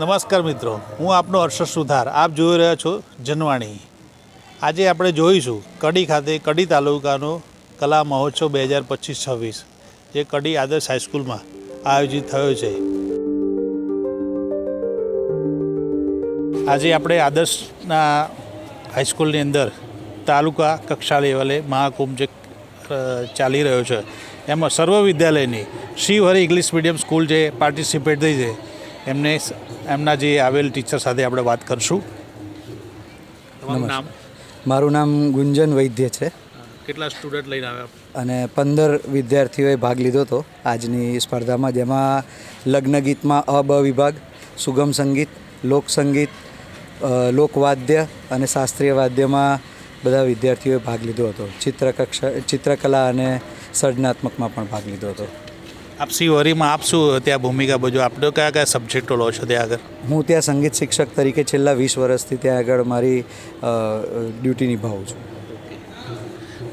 નમસ્કાર મિત્રો, હું આપનો હર્ષદ સુધાર. આપ જોઈ રહ્યા છો જનવાણી. આજે આપણે જોઈશું કડી ખાતે કડી તાલુકાનો કલા મહોત્સવ બે હજાર પચીસ છવ્વીસ, જે કડી આદર્શ હાઈસ્કૂલમાં આયોજિત થયો છે. આજે આપણે આદર્શના હાઈસ્કૂલની અંદર તાલુકા કક્ષા લેવલે મહાકુંભ જે ચાલી રહ્યો છે. એમાં સર્વ વિદ્યાલયની શિવહરી ઇંગ્લિશ મીડિયમ સ્કૂલ જે પાર્ટિસિપેટ થઈ છે, એમને એમના જે આવેલ ટીચર સાથે આપણે વાત કરશું. તમારું નામ? મારું નામ ગુંજન વૈદ્ય છે. કેટલા સ્ટુડન્ટ લઈને આવ્યા? અને પંદર વિદ્યાર્થીઓએ ભાગ લીધો હતો આજની સ્પર્ધામાં જેમાં લગ્ન ગીતમાં અબ વિભાગ સુગમ સંગીત લોકસંગીત સંગીત લોકવાદ્ય અને શાસ્ત્રીય વાદ્યમાં બધા વિદ્યાર્થીઓએ ભાગ લીધો હતો. ચિત્રકક્ષા ચિત્રકલા અને સર્જનાત્મકમાં પણ ભાગ લીધો હતો. આપ શિવહરીમાં આપ શું ત્યાં ભૂમિકા ભજવો? આપણે કયા કયા સબ્જેક્ટો લો છો ત્યાં આગળ? હું ત્યાં સંગીત શિક્ષક તરીકે છેલ્લા વીસ વર્ષથી ત્યાં આગળ મારી ડ્યુટી નિભાવું છું.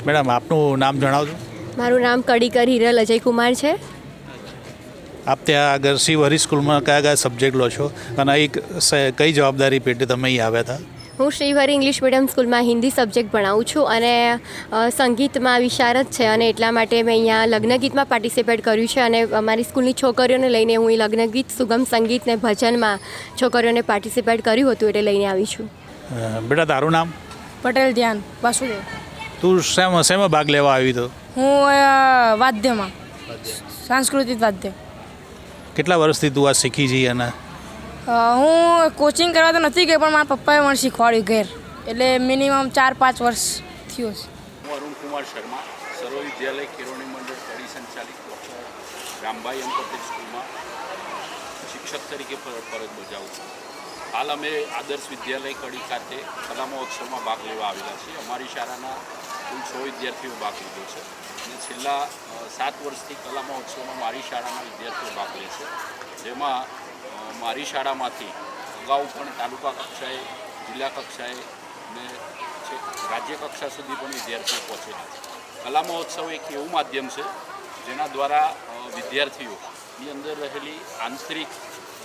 મેડમ આપનું નામ જણાવજો. મારું નામ કડીકર હિરલ અજયકુમાર છે. આપ ત્યાં આગળ શિવહરી સ્કૂલમાં કયા કયા સબ્જેક્ટ લો છો? અને એક કઈ જવાબદારી પેટે તમે અહીં આવ્યા હતા? હું શ્રીહરી ઇંગ્લિશ મીડિયમ સ્કૂલમાં હિન્દી સબ્જેક્ટ ભણાવું છું અને સંગીતમાં વિશારદ છે અને એટલા માટે મેં અહીંયા લગ્નગીતમાં પાર્ટિસિપેટ કર્યું છે અને અમારી સ્કૂલની છોકરીઓને લઈને હું એ લગ્નગીત સુગમ સંગીત ને ભજનમાં છોકરીઓને પાર્ટિસિપેટ કર્યું હતું એટલે લઈને આવી છું. બેટા તારું નામ? પટેલ ધ્યાન વાસુદેવ. તું શેમાં શેમાં ભાગ લેવા આવી તો? હું વાદ્યમાં. સાંસ્કૃતિક વાદ્ય. કેટલા વર્ષથી તું આ શીખી છી અને હું કોચિંગ કરવા તો નથી ગઈ, પણ મારા પપ્પાએ મને શીખવાડ્યું ઘેર. એટલે મિનિમમ ચાર પાંચ વર્ષ થયું છે હું અરુણ કુમાર શર્મા સર્વ વિદ્યાલય કેળવણી મંડળ કડી સંચાલિત ડૉક્ટર રામભાઈ એમ સ્કૂલમાં શિક્ષક તરીકે ફર- ફરજ બજાવું છું. હાલ અમે આદર્શ વિદ્યાલય કડી ખાતે કલા મહોત્સવમાં ભાગ લેવા આવેલા છીએ. અમારી શાળાના કુલ સો વિદ્યાર્થીઓ ભાગ લીધો છે. અને છેલ્લા સાત વર્ષથી કલા મહોત્સવમાં મારી શાળાના વિદ્યાર્થીઓ ભાગ લે છે. જેમાં મારી શાળામાંથી અગાઉ પણ તાલુકા કક્ષાએ, જિલ્લા કક્ષાએ ને રાજ્ય કક્ષા સુધી પણ વિદ્યાર્થીઓ પહોંચેલા કલા મહોત્સવ એક એવું માધ્યમ છે, જેના દ્વારા વિદ્યાર્થીઓની અંદર રહેલી આંતરિક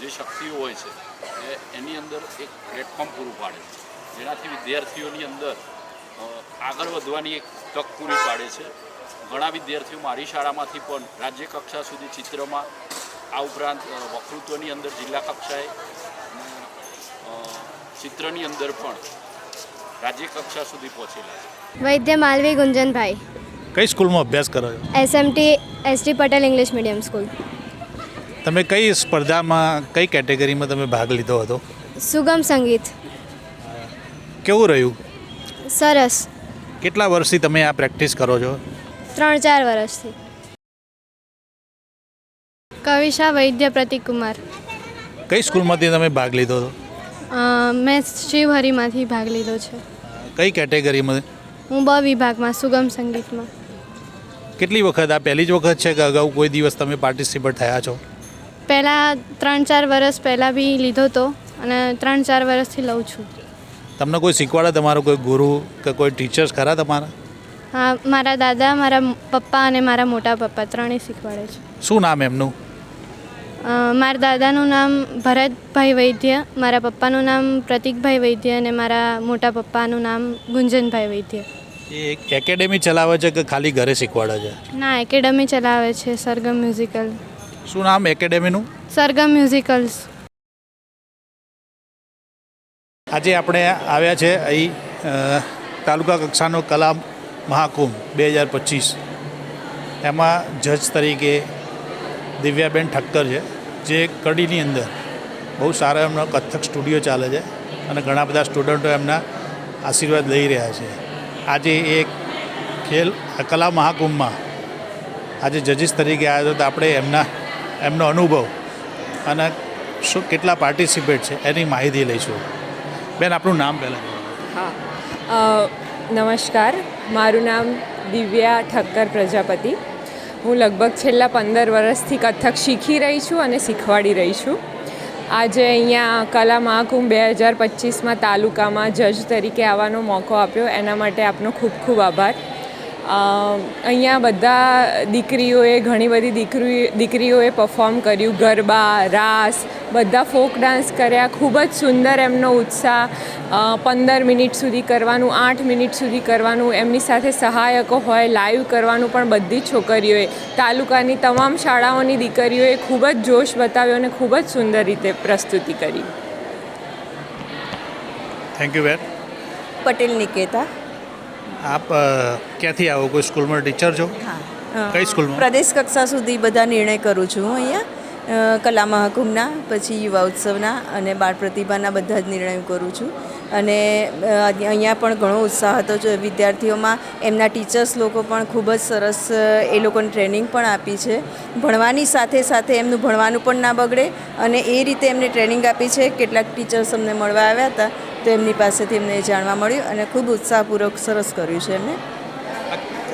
જે શક્તિઓ હોય છે, એ એની અંદર એક પ્લેટફોર્મ પૂરું પાડે છે. જેનાથી વિદ્યાર્થીઓની અંદર આગળ વધવાની એક તક પૂરી પાડે છે. ઘણા વિદ્યાર્થીઓ મારી શાળામાંથી પણ રાજ્ય કક્ષા સુધી ચિત્રમાં આ ઉપરાંત વકૃત્વની અંદર જિલ્લા કક્ષાએ ચિત્રની અંદર પણ રાજ્ય કક્ષા સુધી પહોંચેલા છે. વૈદ્ય માલવી ગુંજનભાઈ. કઈ સ્કૂલમાં અભ્યાસ કરો છો SMT ST Patel English medium school તમે કઈ સ્પર્ધામાં કઈ કેટેગરીમાં તમે ભાગ લીધો હતો? સુગમ સંગીત. કેવું રહ્યું? સરસ. કેટલા વર્ષથી તમે આ પ્રેક્ટિસ કરો છો? ત્રણ ચાર વર્ષથી. કવિશા વૈદ્ય પ્રતિક કુમાર કઈ સ્કૂલમાંથી તમે ભાગ લીધો હતો? મેં શિવહરીમાંથી ભાગ લીધો છે. કઈ કેટેગરીમાં? હું બ વિભાગમાં સુગમ સંગીતમાં. કેટલી વખત? આ પહેલી જ વખત છે કે અગાઉ કોઈ દિવસ તમે પાર્ટિસિપેટ થયા છો? પહેલાં ત્રણ ચાર વર્ષ પહેલાં બી લીધો હતો અને ત્રણ ચાર વર્ષથી લઉં છું. તમને કોઈ શીખવાડે તમારો કોઈ ગુરુ કે કોઈ ટીચર્સ ખરા તમારા? હા મારા દાદા મારા પપ્પા અને મારા મોટા પપ્પા ત્રણેય શીખવાડે છે. શું નામ એમનું? મારા દાદાનું નામ ભરતભાઈ વૈદ્ય મારા પપ્પાનું નામ પ્રતિકભાઈ વૈદ્ય અને મારા મોટા પપ્પાનું નામ ગુંજનભાઈ વૈદ્ય. એ એક એકેડેમી ચલાવે છે કે ખાલી ઘરે શીખવાડે છે? ના એકેડેમી ચલાવે છે સરગમ મ્યુઝિકલ શું નામ એકેડેમીનું સરગમ મ્યુઝિકલ્સ આજે આપણે આવ્યા છે અહીં તાલુકા કક્ષાનો કલા મહાકુંભ બે હજાર પચીસ. એમાં જજ તરીકે દિવ્યાબેન ઠક્કર છે, જે કડીની અંદર બહુ સારા એમનો કથક સ્ટુડિયો ચાલે છે અને ઘણા બધા સ્ટુડન્ટો એમના આશીર્વાદ લઈ રહ્યા છે. આજે એક ખેલ કલા મહાકુંભમાં આજે જજીસ તરીકે આવ્યા તો આપણે એમના, એમનો અનુભવ અને શું કેટલા પાર્ટિસિપેટ છે એની માહિતી લઈશું. બેન આપણું નામ પહેલાં હા. નમસ્કાર. મારું નામ દિવ્યા ઠક્કર પ્રજાપતિ. હું લગભગ છેલ્લા પંદર વર્ષથી કથક શીખી રહી છું અને શીખવાડી રહી છું. આજે અહીંયા કલા મહાકુંભ બે હજાર પચીસમાં તાલુકામાં જજ તરીકે આવવાનો મોકો આપ્યો. એના માટે આપનો ખૂબ ખૂબ આભાર. અહીંયા બધા દીકરીઓએ ઘણી બધી દીકરી દીકરીઓએ પરફોર્મ કર્યું. ગરબા રાસ બધા ફોક ડાન્સ કર્યા. ખૂબ જ સુંદર એમનો ઉત્સાહ પંદર મિનિટ સુધી કરવાનું આઠ મિનિટ સુધી કરવાનું એમની સાથે સહાયકો હોય લાઈવ કરવાનું પણ બધી જ છોકરીઓએ. તાલુકાની તમામ શાળાઓની દીકરીઓએ ખૂબ જ જોશ બતાવ્યો અને ખૂબ જ સુંદર રીતે પ્રસ્તુતિ કરી. Thank you ben Patel Niketa. આપ ક્યાંથી આવો? કોઈ સ્કૂલમાં ટીચર છો? હા. કઈ સ્કૂલમાં? પ્રદેશ કક્ષા સુધી બધા નિર્ણય કરું છું હું અહીંયા. કલા મહાકુંભના પછી યુવા ઉત્સવના અને બાળ પ્રતિભાના બધા જ નિર્ણયો કરું છું. અને અહીંયા પણ ઘણો ઉત્સાહ હતો જો વિદ્યાર્થીઓમાં એમના ટીચર્સ લોકો પણ ખૂબ જ સરસ એ લોકોને ટ્રેનિંગ પણ આપી છે. ભણવાની સાથે સાથે એમનું ભણવાનું પણ ના બગડે અને એ રીતે એમને ટ્રેનિંગ આપી છે. કેટલાક ટીચર્સ અમને મળવા આવ્યા હતા. તો એમની પાસેથી એમને જાણવા મળ્યું અને ખૂબ ઉત્સાહપૂર્વક સરસ કર્યું છે એમને.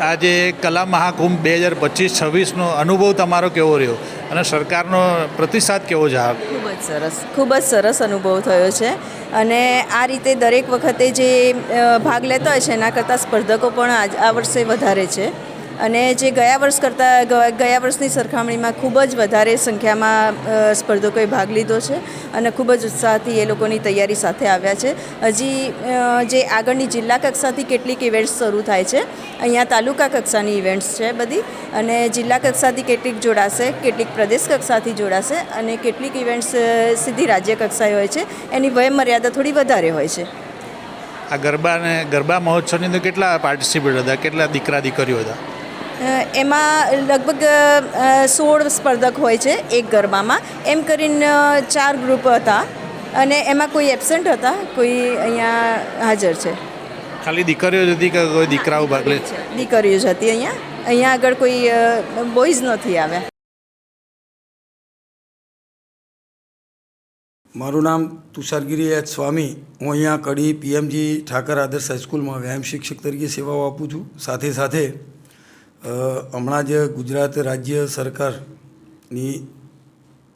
આજે કલા મહાકુંભ બે હજાર પચીસ છવ્વીસનો અનુભવ તમારો કેવો રહ્યો? અને સરકારનો પ્રતિસાદ કેવો આ? ખૂબ જ સરસ ખૂબ જ સરસ અનુભવ થયો છે. અને આ રીતે દરેક વખતે જે ભાગ લેતા હોય છે એના કરતાં સ્પર્ધકો પણ આજ આ વર્ષે વધારે છે. અને જે ગયા વર્ષ કરતાં, ગયા વર્ષની સરખામણીમાં ખૂબ જ વધારે સંખ્યામાં સ્પર્ધકોએ ભાગ લીધો છે અને ખૂબ જ ઉત્સાહથી એ લોકોની તૈયારી સાથે આવ્યા છે. હજી જે આગળની જિલ્લા કક્ષાથી કેટલીક ઇવેન્ટ્સ શરૂ થાય છે, અહીંયા તાલુકા કક્ષાની ઇવેન્ટ્સ છે બધી અને જિલ્લા કક્ષાથી કેટલીક જોડાશે, કેટલીક પ્રદેશ કક્ષાથી જોડાશે અને કેટલીક ઇવેન્ટ્સ સીધી રાજ્ય કક્ષાએ હોય છે. એની વયમર્યાદા થોડી વધારે હોય છે. આ ગરબાને, ગરબા મહોત્સવની અંદર કેટલા પાર્ટિસિપેટ હતા? કેટલા દીકરા દીકરીઓ હતા? એમાં લગભગ સોળ સ્પર્ધક હોય છે એક ગરબામાં. એમ કરીને ચાર ગ્રુપ હતા અને એમાં કોઈ એબસેન્ટ હતા કોઈ અહીંયા હાજર છે. ખાલી દીકરીઓ જ હતી કે કોઈ દીકરાઓ ભાગ લે? દીકરીઓ જ હતી અહીંયા. અહીંયા આગળ કોઈ બોયઝ નથી આવ્યા. મારું નામ તુષારગીરી એચ સ્વામી. હું અહીંયા કડી પીએમજી ઠાકર આદર્શ હાઈસ્કૂલમાં વ્યાયામ શિક્ષક તરીકે સેવાઓ આપું છું. સાથે સાથે હમણાં જ ગુજરાત રાજ્ય સરકારની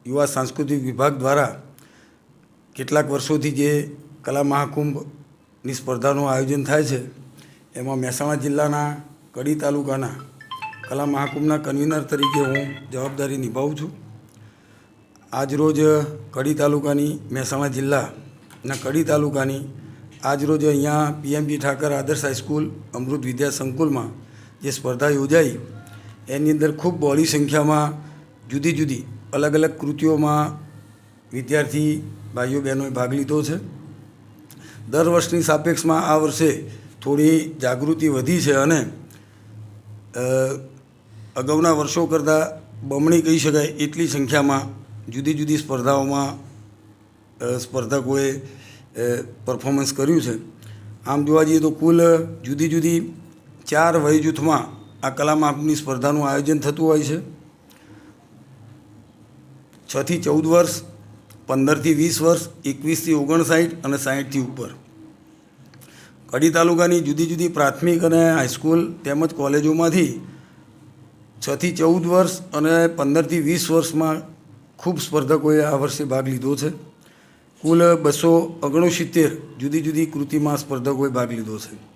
યુવા સાંસ્કૃતિક વિભાગ દ્વારા કેટલાક વર્ષોથી જે કલા મહાકુંભની સ્પર્ધાનું આયોજન થાય છે, એમાં મહેસાણા જિલ્લાના કડી તાલુકાના કલા મહાકુંભના કન્વીનર તરીકે હું જવાબદારી નિભાવું છું. આજરોજ કડી તાલુકાની મહેસાણા જિલ્લાના કડી તાલુકાની આજરોજ અહીંયા પીએમજી ઠાકર આદર્શ હાઈસ્કૂલ અમૃત વિદ્યા સંકુલમાં જે સ્પર્ધા યોજાઈ, એની અંદર ખૂબ બહોળી સંખ્યામાં જુદી જુદી અલગ અલગ કૃતિઓમાં વિદ્યાર્થી ભાઈઓ બહેનોએ ભાગ લીધો છે. દર વર્ષની સાપેક્ષમાં આ વર્ષે થોડી જાગૃતિ વધી છે અને અગાઉના વર્ષો કરતાં બમણી કહી શકાય એટલી સંખ્યામાં જુદી જુદી સ્પર્ધાઓમાં સ્પર્ધકોએ પરફોર્મન્સ કર્યું છે. આમ જોવા જઈએ તો કુલ જુદી જુદી ચાર વય જૂથમાં આ કલામાપની સ્પર્ધાનું આયોજન થતું હોય છે. છથી ચૌદ વર્ષ પંદરથી વીસ વર્ષ એકવીસથી ઓગણસાઠ અને સાહીઠથી ઉપર. કડી તાલુકાની જુદી જુદી પ્રાથમિક અને હાઈસ્કૂલ તેમજ કોલેજોમાંથી છથી ચૌદ વર્ષ અને પંદરથી વીસ વર્ષમાં ખૂબ સ્પર્ધકોએ આ વર્ષે ભાગ લીધો છે. કુલ બસો ઓગણસિત્તેર જુદી જુદી કૃતિમાં સ્પર્ધકોએ ભાગ લીધો છે.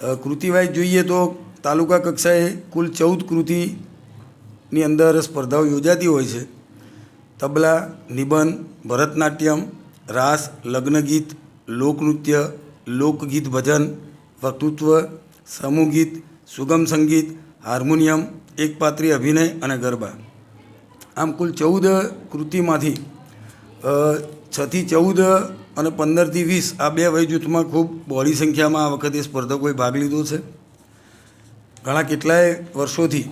કૃતિવાઇઝ જોઈએ તો તાલુકા કક્ષાએ કુલ ચૌદ કૃતિની અંદર સ્પર્ધાઓ યોજાતી હોય છે. તબલા, નિબંધ, ભરતનાટ્યમ, રાસ, લગ્નગીત, લોકનૃત્ય, લોકગીત ભજન, વક્તૃત્વ સમૂહ ગીત સુગમ સંગીત, હાર્મોનિયમ એકપાત્રી અભિનય અને ગરબા. આમ કુલ ચૌદ કૃતિમાંથી છથી ચૌદ અને પંદરથી વીસ આ બે વય જૂથમાં ખૂબ બહોળી સંખ્યામાં આ વખતે સ્પર્ધકોએ ભાગ લીધો છે. ઘણા કેટલાય વર્ષોથી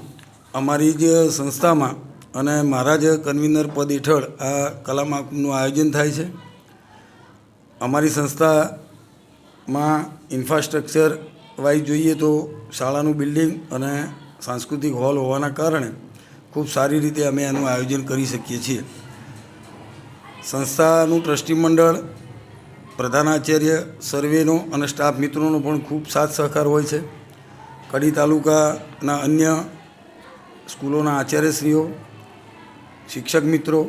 અમારી જ સંસ્થામાં અને મારા જ કન્વીનર પદ હેઠળ આ કલા મહાકુંભનું આયોજન થાય છે. અમારી સંસ્થામાં ઇન્ફ્રાસ્ટ્રક્ચર વાઇઝ જોઈએ તો શાળાનું બિલ્ડિંગ અને સાંસ્કૃતિક હોલ હોવાના કારણે ખૂબ સારી રીતે અમે એનું આયોજન કરી શકીએ છીએ. સંસ્થાનું ટ્રસ્ટી મંડળ પ્રધાનાચાર્ય, સર્વેનો અને સ્ટાફ મિત્રોનો પણ ખૂબ સાથ સહકાર હોય છે. કડી તાલુકાના અન્ય સ્કૂલોના આચાર્યશ્રીઓ, શિક્ષક મિત્રો,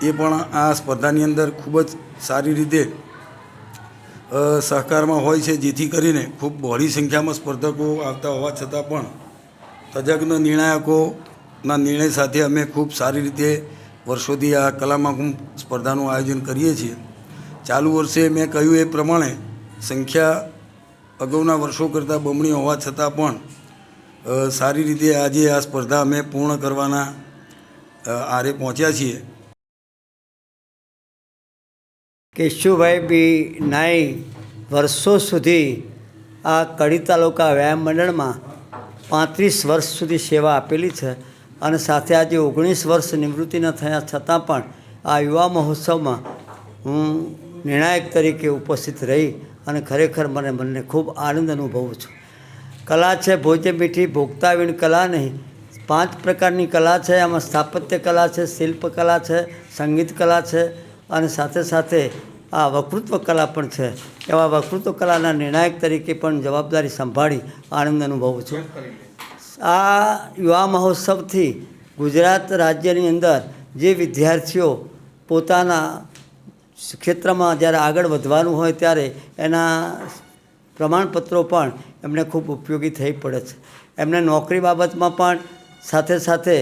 એ પણ આ સ્પર્ધાની અંદર ખૂબ જ સારી રીતે સહકારમાં હોય છે, જેથી કરીને ખૂબ બહોળી સંખ્યામાં સ્પર્ધકો આવતા હોવા છતાં પણ તજજ્ઞ નિર્ણાયકોના નિર્ણય સાથે અમે ખૂબ સારી રીતે વર્ષોથી આ કલામાં સ્પર્ધાનું આયોજન કરીએ છીએ. ચાલુ વર્ષે મેં કહ્યું એ પ્રમાણે સંખ્યા અગાઉના વર્ષો કરતાં બમણી હોવા છતાં પણ સારી રીતે આજે આ સ્પર્ધા અમે પૂર્ણ કરવાના આરે પહોંચ્યા છીએ. કેશુભાઈ બી નાઈ વર્ષો સુધી આ કડી તાલુકા વ્યાયામ મંડળમાં પાંત્રીસ વર્ષ સુધી સેવા આપેલી છે અને સાથે આજે ઓગણીસ વર્ષ નિવૃત્તિ ન થયા છતાં પણ આ યુવા મહોત્સવમાં હું નિર્ણાયક તરીકે ઉપસ્થિત રહી અને ખરેખર મને મનને ખૂબ આનંદ અનુભવું છું. કલા છે ભોજ્ય મીઠી ભોગતા વીણ કલા નહીં. પાંચ પ્રકારની કલા છે. આમાં સ્થાપત્ય કલા છે, શિલ્પ કલા છે, સંગીત કલા છે અને સાથે સાથે આ વકૃત્વ કલા પણ છે. એવા વકૃત્વ કલાના નિર્ણાયક તરીકે પણ જવાબદારી સંભાળી આનંદ અનુભવું છું. આ યુવા મહોત્સવથી ગુજરાત રાજ્યની અંદર જે વિદ્યાર્થીઓ પોતાના ક્ષેત્રમાં જ્યારે આગળ વધવાનું હોય ત્યારે એના પ્રમાણપત્રો પણ એમને ખૂબ ઉપયોગી થઈ પડે છે. એમને નોકરી બાબતમાં પણ સાથે સાથે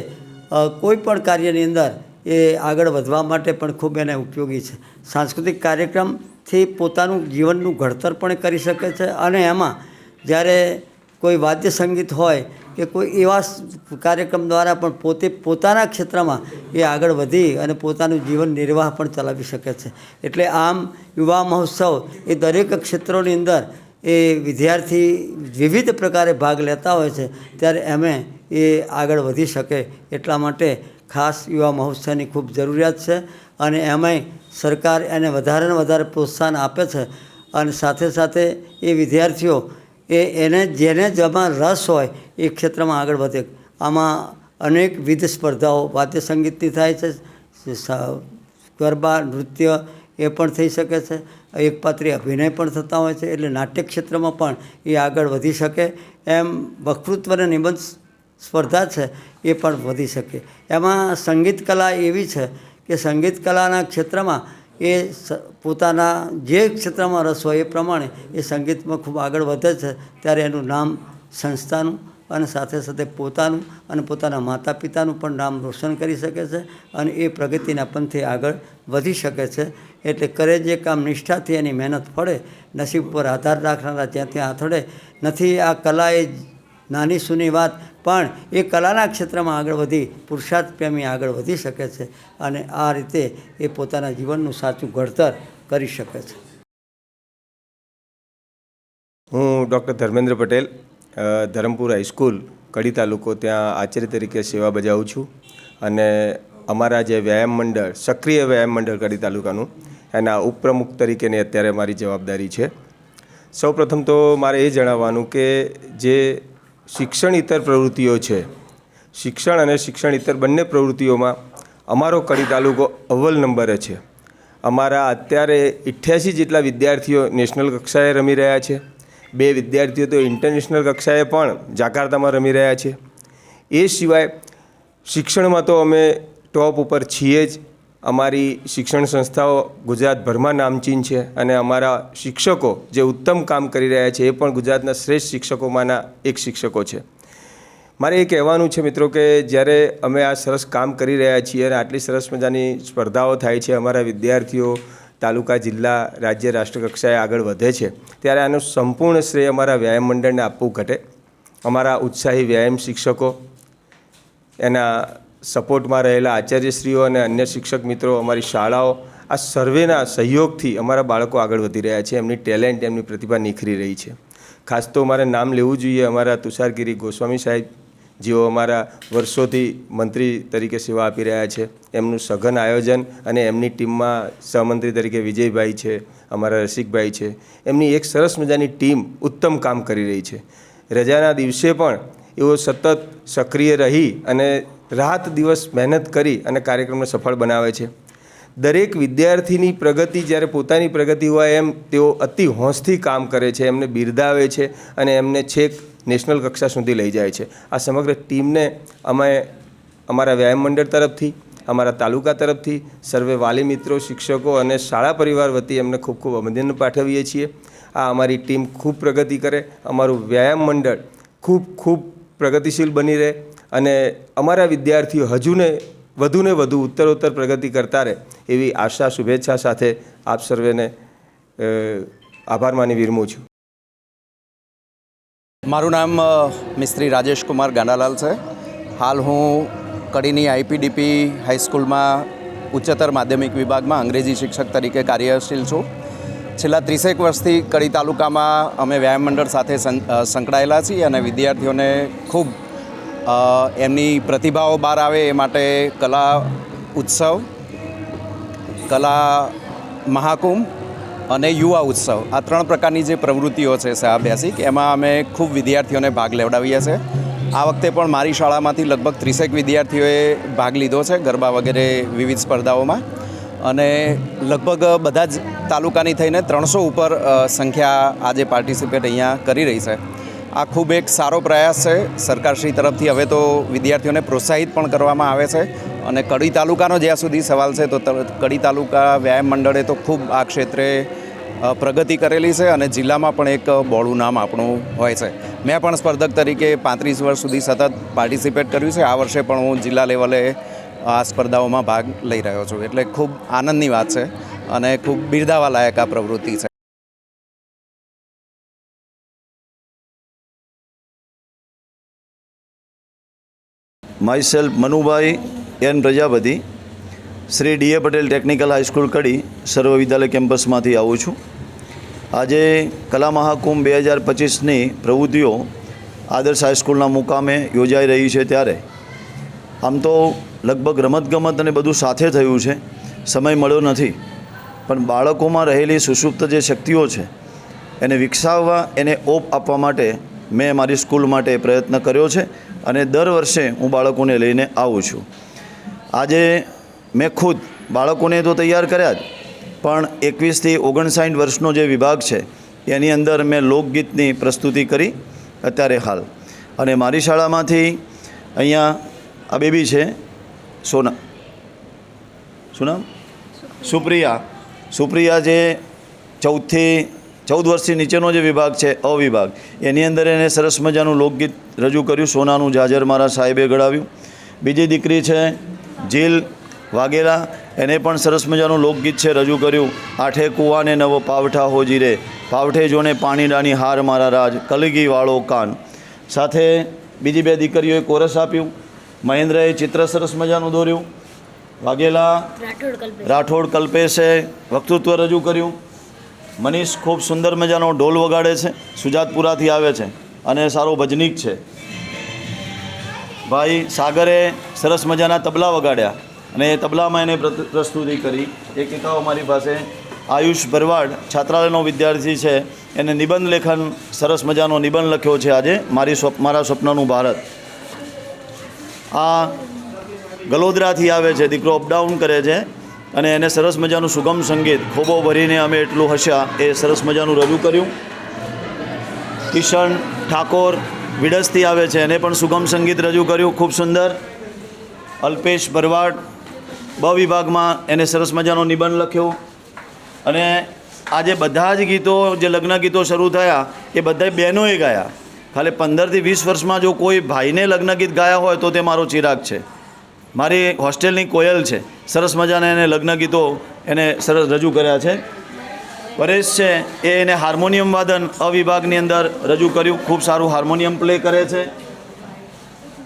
કોઈ પણ કાર્યની અંદર એ આગળ વધવા માટે પણ ખૂબ એને ઉપયોગી છે. સાંસ્કૃતિક કાર્યક્રમથી પોતાનું જીવનનું ઘડતર પણ કરી શકે છે અને એમાં જ્યારે કોઈ વાદ્ય સંગીત હોય કે કોઈ એવા કાર્યક્રમ દ્વારા પણ પોતે પોતાના ક્ષેત્રમાં એ આગળ વધી અને પોતાનું જીવન નિર્વાહ પણ ચલાવી શકે છે. એટલે આમ યુવા મહોત્સવ એ દરેક ક્ષેત્રોની અંદર એ વિદ્યાર્થી વિવિધ પ્રકારે ભાગ લેતા હોય છે. ત્યારે એમે એ આગળ વધી શકે એટલા માટે ખાસ યુવા મહોત્સવની ખૂબ જરૂરિયાત છે અને એમાંય સરકાર એને વધારે ને વધારે પ્રોત્સાહન આપે છે. અને સાથે સાથે એ વિદ્યાર્થીઓ એ એને જેને જેમાં રસ હોય એ ક્ષેત્રમાં આગળ વધે. આમાં અનેકવિધ સ્પર્ધાઓ, વાદ્ય સંગીતની થાય છે ગરબા, નૃત્ય એ પણ થઈ શકે છે. એકપાત્રી અભિનય પણ થતા હોય છે, એટલે નાટ્ય ક્ષેત્રમાં પણ એ આગળ વધી શકે. એમ વક્તૃત્વ અને નિબંધ સ્પર્ધા છે, એ પણ વધી શકે. એમાં સંગીત કલા એવી છે કે સંગીત કલાના ક્ષેત્રમાં એ પોતાના જે ક્ષેત્રમાં રસ હોય એ પ્રમાણે એ સંગીતમાં ખૂબ આગળ વધે છે, ત્યારે એનું નામ સંસ્થાનું અને સાથે સાથે પોતાનું અને પોતાના માતા પિતાનું પણ નામ રોશન કરી શકે છે અને એ પ્રગતિના પંથે આગળ વધી શકે છે. એટલે કરે જે કામ નિષ્ઠાથી એની મહેનત પડે નસીબ પર આધાર રાખનારા જ્યાં ત્યાં આથડે નથી આ કલા એ નાની સૂની વાત, પણ એ કલાના ક્ષેત્રમાં આગળ વધી, પુરુષાર્થ પ્રેમી આગળ વધી શકે છે અને આ રીતે એ પોતાના જીવનનું સાચું ઘડતર કરી શકે છે. હું doctor Dharmendra Patel Dharampur high school Kadi તાલુકો ત્યાં આચાર્ય તરીકે સેવા બજાવું છું અને અમારા જે વ્યાયામ મંડળ, સક્રિય વ્યાયામ મંડળ કડી તાલુકાનું, એના ઉપપ્રમુખ તરીકેની અત્યારે મારી જવાબદારી છે. સૌપ્રથમ તો મારે એ જણાવવાનું કે જે શિક્ષણ ઇતર પ્રવૃત્તિઓ છે. શિક્ષણ અને શિક્ષણ ઇતર બંને પ્રવૃત્તિઓમાં અમારો કડી તાલુકો અવ્વલ નંબરે છે. અમારા અત્યારે અઠ્યાસી જેટલા વિદ્યાર્થીઓ નેશનલ કક્ષાએ રમી રહ્યા છે. બે વિદ્યાર્થીઓ તો ઇન્ટરનેશનલ કક્ષાએ પણ જાકાર્તામાં રમી રહ્યા છે. એ સિવાય શિક્ષણમાં તો અમે ટોપ ઉપર છીએ જ. અમારી શિક્ષણ સંસ્થાઓ ગુજરાતભરમાં નામચીન છે અને અમારા શિક્ષકો જે ઉત્તમ કામ કરી રહ્યા છે એ પણ ગુજરાતના શ્રેષ્ઠ શિક્ષકોમાંના એક શિક્ષકો છે. મારે એ કહેવાનું છે મિત્રો કે જ્યારે અમે આ સરસ કામ કરી રહ્યા છીએ અને આટલી સરસ મજાની સ્પર્ધાઓ થાય છે, અમારા વિદ્યાર્થીઓ તાલુકા, જિલ્લા, રાજ્ય, રાષ્ટ્રકક્ષાએ આગળ વધે છે, ત્યારે આનું સંપૂર્ણ શ્રેય અમારા વ્યાયામ મંડળને આપવું ઘટે. અમારા ઉત્સાહી વ્યાયામ શિક્ષકો, એના સપોર્ટમાં રહેલા આચાર્યશ્રીઓ અને અન્ય શિક્ષક મિત્રો, અમારી શાળાઓ, આ સર્વેના સહયોગથી અમારા બાળકો આગળ વધી રહ્યા છે. એમની ટેલેન્ટ, એમની પ્રતિભા નિખરી રહી છે. ખાસ તો મારે નામ લેવું જોઈએ અમારા તુષારગીરી ગોસ્વામી સાહેબ, જેઓ અમારા વર્ષોથી મંત્રી તરીકે સેવા આપી રહ્યા છે. એમનું સઘન આયોજન અને એમની ટીમમાં સહમંત્રી તરીકે વિજયભાઈ છે, અમારા રસિકભાઈ છે. એમની એક સરસ મજાની ટીમ ઉત્તમ કામ કરી રહી છે. રજાના દિવસે પણ એઓ સતત સક્રિય રહી અને રાત દિવસ મહેનત કરી અને કાર્યક્રમને સફળ બનાવે છે. દરેક વિદ્યાર્થીની પ્રગતિ જ્યારે પોતાની પ્રગતિ હોય એમ તેઓ અતિ હોંશથી કામ કરે છે, એમને બિરદાવે છે અને એમને છેક નેશનલ કક્ષા સુધી લઈ જાય છે. આ સમગ્ર ટીમને અમે અમારા વ્યાયામ મંડળ તરફથી, અમારા તાલુકા તરફથી, સર્વે વાલી મિત્રો, શિક્ષકો અને શાળા પરિવાર વતી એમને ખૂબ ખૂબ અભિનંદન પાઠવીએ છીએ. આ અમારી ટીમ ખૂબ પ્રગતિ કરે, અમારું વ્યાયામ મંડળ ખૂબ ખૂબ પ્રગતિશીલ બની રહે અને અમારા વિદ્યાર્થીઓ હજુને વધુને વધુ ઉત્તરોત્તર પ્રગતિ કરતા રહે એવી આશા, શુભેચ્છા સાથે આપ સર્વેને આભાર માની વિરમું છું. મારું નામ મિસ્ત્રી રાજેશ કુમાર ગાંડાલાલ છે. હાલ હું કડીની આઈપીડીપી હાઈસ્કૂલમાં ઉચ્ચતર માધ્યમિક વિભાગમાં અંગ્રેજી શિક્ષક તરીકે કાર્યશીલ છું. છેલ્લા ત્રીસેક વર્ષથી કડી તાલુકામાં અમે વ્યાયામ મંડળ સાથે સંકળાયેલા છીએ અને વિદ્યાર્થીઓને ખૂબ એમની પ્રતિભાઓ બહાર આવે એ માટે કલા ઉત્સવ, કલા મહાકુંભ અને યુવા ઉત્સવ આ ત્રણ પ્રકારની જે પ્રવૃત્તિઓ છે સાહભ્યાસિક એમાં અમે ખૂબ વિદ્યાર્થીઓને ભાગ લેવડાવીએ છીએ. આ વખતે પણ મારી શાળામાંથી લગભગ ત્રીસેક વિદ્યાર્થીઓએ ભાગ લીધો છે ગરબા વગેરે વિવિધ સ્પર્ધાઓમાં. અને લગભગ બધા જ તાલુકાની થઈને ત્રણસો ઉપર સંખ્યા આજે પાર્ટિસિપેટ અહીંયા કરી રહી છે. આ ખૂબ એક સારો પ્રયાસ છે. સરકારશ્રી તરફથી હવે તો વિદ્યાર્થીઓને પ્રોત્સાહિત પણ કરવામાં આવે છે અને કડી તાલુકાનો જ્યાં સુધી સવાલ છે તો કડી તાલુકા વ્યાયામ મંડળે તો ખૂબ આ ક્ષેત્રે પ્રગતિ કરેલી છે અને જિલ્લામાં પણ એક બોળું નામ આપણું હોય છે. મેં પણ સ્પર્ધક તરીકે પાંત્રીસ વર્ષ સુધી સતત પાર્ટિસિપેટ કર્યું છે. આ વર્ષે પણ હું જિલ્લા લેવલે આ સ્પર્ધાઓમાં ભાગ લઈ રહ્યો છું. એટલે ખૂબ આનંદની વાત છે અને ખૂબ બિરદાવા લાયક આ પ્રવૃત્તિ છે. My Manubhai N Prajapati Shri DA Patel technical high school Kadi Sarva Vidyalaya કેમ્પસમાંથી આવું છું. આજે કલા મહાકુંભ બે હજાર પચીસની પ્રવૃત્તિઓ આદર્શ હાઈસ્કૂલના મુકામે યોજાઈ રહી છે ત્યારે. આમ તો લગભગ રમતગમત અને બધું સાથે થયું છે. સમય મળ્યો નથી. પણ બાળકોમાં રહેલી સુષુપ્ત જે શક્તિઓ છે, એને વિકસાવવા, એને ઓપ આપવા માટે મેં મારી સ્કૂલ માટે પ્રયત્ન કર્યો છે. અને દર વર્ષે હું બાળકોને લઈને આવું છું. આજે મેં ખુદ બાળકોને તો તૈયાર કર્યા જ, પણ એકવીસથી ઓગણસાઠ વર્ષનો જે વિભાગ છે, એની અંદર મેં લોકગીતની પ્રસ્તુતિ કરી અત્યારે હાલ. અને મારી શાળામાંથી અહીંયા આ બેબી છે, સોના. શું નામ? સુપ્રિયા. સુપ્રિયા જે ચૌદથી ચૌદ વર્ષથી નીચેનો જે વિભાગ છે અવિભાગ એની અંદર એને સરસ મજાનું લોકગીત રજૂ કર્યું સોનાનું જાજર મારા સાહેબે ગળાવ્યું બીજી દીકરી છે જીલ વાઘેલા એને પણ સરસ મજાનું લોકગીત છે રજૂ કર્યું. આઠે કુવાને નવો પાવઠા હોજી રે પાવઠે જોને પાણી ડાની હાર મારા રાજ કલગી વાળો કાન. સાથે બીજી બે દીકરીઓએ કોરસ આપ્યું. મહેન્દ્રએ ચિત્ર સરસ મજાનું દોર્યું. વાઘેલા રાઠોડ કલ્પેશે વક્તૃત્વ રજૂ કર્યું. મનીષ ખૂબ સુંદર મજાનો ઢોલ વગાડે છે, સુજાતપુરાથી આવે છે અને સારો ભજનીક છે. ભાઈ સાગરે સરસ મજાના તબલા વગાડ્યા અને એ તબલામાં એને પ્ર- પ્રસ્તુતિ કરી. એ કિતાબ અમારી પાસે, આયુષ ભરવાડ, છાત્રાલયનો વિદ્યાર્થી છે, એને નિબંધ લેખન, સરસ મજાનો નિબંધ લખ્યો છે આજે, મારી સ્વપ, મારા સ્વપ્નનું ભારત. આ ગલોદરાથી આવે છે, દીકરો અપડાઉન કરે છે અને એને સરસ મજાનું સુગમ સંગીત, ખોબો ભરીને અમે એટલું હસ્યા, એ સરસ મજાનું રજૂ કર્યું. કિશન ઠાકોર વિડસથી આવે છે, એને પણ સુગમ સંગીત રજૂ કર્યું, ખૂબ સુંદર. અલ્પેશ ભરવાડ બ વિભાગમાં એને સરસ મજાનો નિબંધ લખ્યો. અને આજે બધા જ ગીતો, જે લગ્ન ગીતો શરૂ થયા, એ બધા બહેનોએ ગાયા. ખાલી પંદરથી વીસ વર્ષમાં જો કોઈ ભાઈને લગ્ન ગીત ગાયા હોય, તો તે મારો ચિરાગ છે. મારી હોસ્ટેલની કોયલ છે. સરસ મજાના એને લગ્ન ગીતો એને સરસ રજૂ કર્યા છે. પરેશ છે, એ એને હાર્મોનિયમ વાદન અવિભાગની અંદર રજૂ કર્યું. ખૂબ સારું હાર્મોનિયમ પ્લે કરે છે.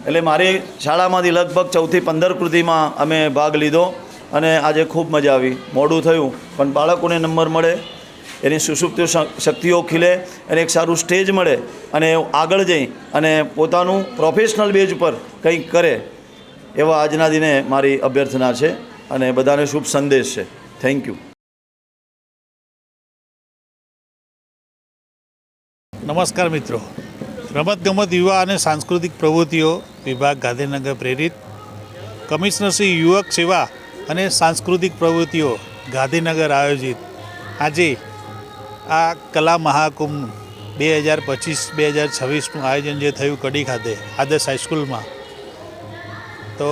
એટલે મારી શાળામાંથી લગભગ ચૌદથી પંદર કૃતિમાં અમે ભાગ લીધો અને આજે ખૂબ મજા આવી. મોડું થયું, પણ બાળકોને નંબર મળે, એની સુસુપ્ત શક્તિઓ ખીલે, એને એક સારું સ્ટેજ મળે અને આગળ જઈ અને પોતાનું પ્રોફેશનલ બેઝ પર કંઈક કરે. એવા આજના દિને મારી અભ્યર્થના છે અને બધાને શુભ સંદેશ છે. થેન્ક યુ નમસ્કાર મિત્રો. રમતગમત યુવા અને સાંસ્કૃતિક પ્રવૃત્તિઓ વિભાગ ગાંધીનગર પ્રેરિત. કમિશનરશ્રી યુવક સેવા અને સાંસ્કૃતિક પ્રવૃત્તિઓ ગાંધીનગર આયોજિત. આજે આ કલા મહાકુંભ બે હજાર પચીસ બે હજાર છવ્વીસનું આયોજન જે થયું કડી ખાતે, આદર્શ હાઈસ્કૂલમાં. તો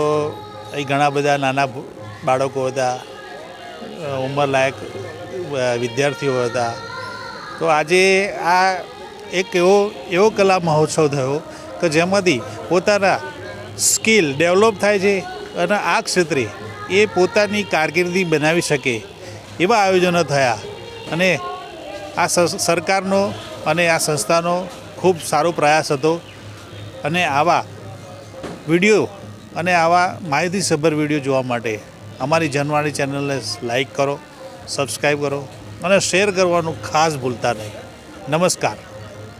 અહીં ઘણા બધા નાના બાળકો હતા ઉંમરલાયક વિદ્યાર્થીઓ હતા. તો આજે આ એક એવો એવો કલા મહોત્સવ થયો કે જેમાંથી પોતાના સ્કિલ ડેવલપ થાય છે અને આ ક્ષેત્રે એ પોતાની કારકિર્દી બનાવી શકે એવા આયોજનો થયા. અને આ સરકારનો અને આ સંસ્થાનો ખૂબ સારો પ્રયાસ હતો. અને આવા વીડિયો અને આવા માહિતીસભર વીડિયો જોવા માટે અમારી જનવાણી ચેનલને લાઈક કરો, સબસ્ક્રાઈબ કરો અને શેર કરવાનું ખાસ ભૂલતા નહીં. નમસ્કાર.